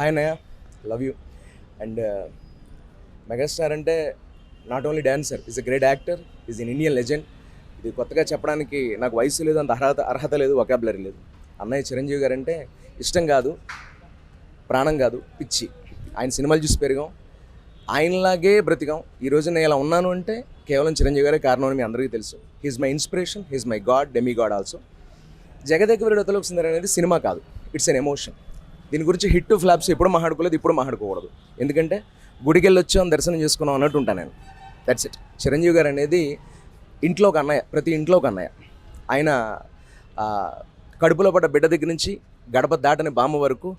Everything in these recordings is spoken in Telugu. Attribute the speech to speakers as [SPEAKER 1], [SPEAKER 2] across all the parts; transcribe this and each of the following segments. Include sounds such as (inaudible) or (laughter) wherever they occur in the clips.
[SPEAKER 1] హాయ్ నయా లవ్ యూ అండ్ మెగాస్టార్ అంటే not only dancer is a great actor is in Indian legend ఇది కొత్తగా చెప్పడానికి నాకు వయసు లేదు అంత అర్హత అర్హత లేదు వకాబులరీ లేదు. అన్నయ్య చిరంజీవి గారు అంటే ఇష్టం కాదు ప్రాణం కాదు పిచ్చి. ఆయన సినిమాలు చూసి పెరిగాం. ఆయనలాగే బ్రతికాం. ఈ రోజు నేను ఇలా ఉన్నాను అంటే కేవలం చిరంజీవి గారే కారణం అని మీ అందరికీ తెలుసు. He's my inspiration he's my god demi god also Jagadeka Veerudu Athiloka Sundari అనేది సినిమా కాదు ఇట్స్ ఎన్ ఎమోషన్ దీని గురించి హిట్ ఫ్లాప్స్ ఎప్పుడు మాట్లాడుకోలేదు ఇప్పుడు మాట్లాడుకోకూడదు. ఎందుకంటే గుడికి వెళ్ళి వచ్చాం దర్శనం చేసుకున్నాం అన్నట్టు ఉంటాను నేను. దట్స్ ఇట్ చిరంజీవి గారు అనేది ఇంట్లో ఒక అన్నయ్య ప్రతి ఇంట్లో ఒక అన్నయ్య. ఆయన కడుపులో పడ్డ బిడ్డ దగ్గర నుంచి గడప దాటని బామ్మ వరకు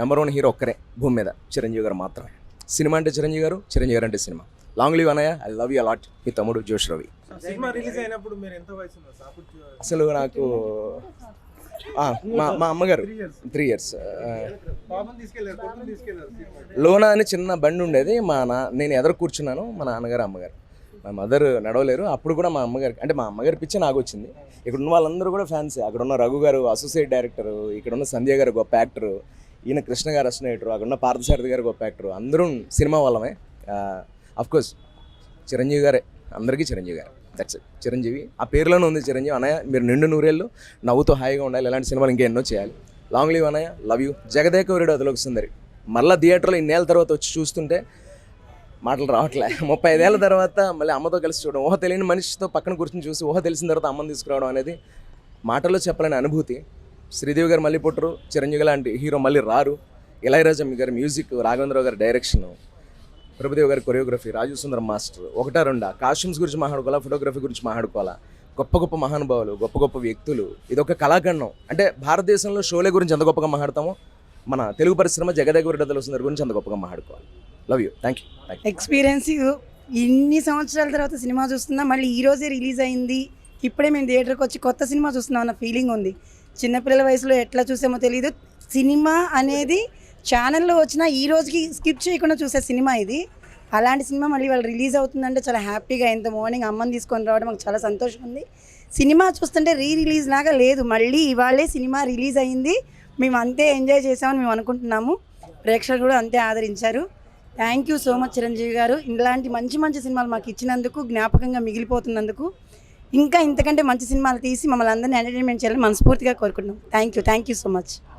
[SPEAKER 1] నెంబర్ వన్ హీరో ఒక్కరే భూమి మీద చిరంజీవి గారు మాత్రమే. సినిమా అంటే చిరంజీవి గారు చిరంజీవి గారు అంటే సినిమా. లాంగ్ లీవ్ అన్నయ్య I love you a lot మీ తమ్ముడు జోష్ రవి. అసలు నాకు మా మా అమ్మగారు.
[SPEAKER 2] త్రీ ఇయర్స్
[SPEAKER 1] లోనా అని చిన్న బండి ఉండేది. మా నా నేను ఎదురు కూర్చున్నాను మా నాన్నగారు అమ్మగారు. మా మదర్ నడవలేరు. అప్పుడు కూడా మా అమ్మగారికి అంటే మా అమ్మగారి పిచ్చ నాకు వచ్చింది. ఇక్కడ ఉన్న వాళ్ళందరూ కూడా ఫ్యాన్స్. అక్కడ ఉన్న రఘు గారు అసోసియేట్ డైరెక్టర్ ఇక్కడ ఉన్న సంధ్య గారు గొప్ప యాక్టర్ ఈయన కృష్ణ గారు అసోసియేటర్ అక్కడ ఉన్న పార్థసారథి గారు గొప్ప యాక్టర్ అందరూ సినిమా వాళ్ళమే. అఫ్ కోర్స్ చిరంజీవి గారే. అందరికీ చిరంజీవి గారు. దట్స్ చిరంజీవి. ఆ పేరులోనే ఉంది చిరంజీవి. అన్నయ్య మీరు నిండు నూరేళ్ళు నవ్వుతూ హాయిగా ఉండాలి. ఇలాంటి సినిమాలు ఇంకా ఎన్నో చేయాలి. లాంగ్ లీవ్ అన్నయ్య లవ్ యూ జగదేక వీరుడు అదలోకి సుందరి. మళ్ళీ థియేటర్లో ఇన్నేళ్ళ తర్వాత వచ్చి చూస్తుంటే మాటలు రావట్లే. (laughs) ముప్పై ఐదేళ్ళ తర్వాత మళ్ళీ అమ్మతో కలిసి చూడడం. ఊహ తెలియని మనిషితో పక్కన కూర్చొని చూసి ఊహ తెలిసిన తర్వాత అమ్మని తీసుకురావడం అనేది మాటల్లో చెప్పలేని అనుభూతి. శ్రీదేవి గారు మళ్ళీ పుట్టరు. చిరంజీవి లాంటి హీరో మళ్ళీ రారు. ఇళయరాజా గారి మ్యూజిక్ రాఘవేంద్రరావు గారి డైరెక్షన్ ప్రభుదేవ్ గారి కొరియోగ్రఫీ రాజు సుందరం మాస్టర్ ఒకటా రెండా? కాస్ట్యూమ్స్ గురించి మాట్లాడుకోవాలా? ఫోటోగ్రఫీ గురించి మాట్లాడుకోవాలా? గొప్ప గొప్ప మహానుభావులు గొప్ప గొప్ప వ్యక్తులు. ఇదొక కళాఖండం. అంటే భారతదేశంలో షోలే గురించి ఎంత గొప్పగా మాట్లాడతామో మన తెలుగు పరిశ్రమ జగదేగురి సుందర్ గురించి అంత గొప్పగా మాట్లాడుకోవాలి. Love you thank you thank you
[SPEAKER 3] experience ఇన్ని సంవత్సరాల తర్వాత సినిమా చూస్తున్నా మళ్ళీ ఈ రోజే రిలీజ్ అయింది. ఇప్పుడే మేము థియేటర్కి వచ్చి కొత్త సినిమా చూస్తున్నాం అన్న ఫీలింగ్ ఉంది. చిన్నపిల్లల వయసులో ఎట్లా చూసామో తెలియదు సినిమా అనేది ఛానల్లో వచ్చిన ఈ రోజుకి స్కిప్ చేయకుండా చూసే సినిమా ఇది. అలాంటి సినిమా మళ్ళీ వాళ్ళు రిలీజ్ అవుతుందంటే చాలా హ్యాపీగా ఇంత మార్నింగ్ అమ్మని తీసుకొని రావడం మాకు చాలా సంతోషం ఉంది సినిమా చూస్తుంటే రీ రిలీజ్ లాగా లేదు. మళ్ళీ ఇవాళే సినిమా రిలీజ్ అయింది. మేము అంతే ఎంజాయ్ చేసామని మేము అనుకుంటున్నాము. ప్రేక్షకులు కూడా అంతే ఆదరించారు. Thank you so much Chiranjeevi garu. ఇలాంటి మంచి మంచి సినిమాలు మాకు ఇచ్చినందుకు జ్ఞాపకంగా మిగిలిపోతున్నందుకు ఇంకా ఇంతకంటే మంచి సినిమాలు తీసి మమ్మల్ని అందరినీ ఎంటర్టైన్మెంట్ చేయాలని మనస్ఫూర్తిగా కోరుకుంటున్నాం. Thank you thank you so much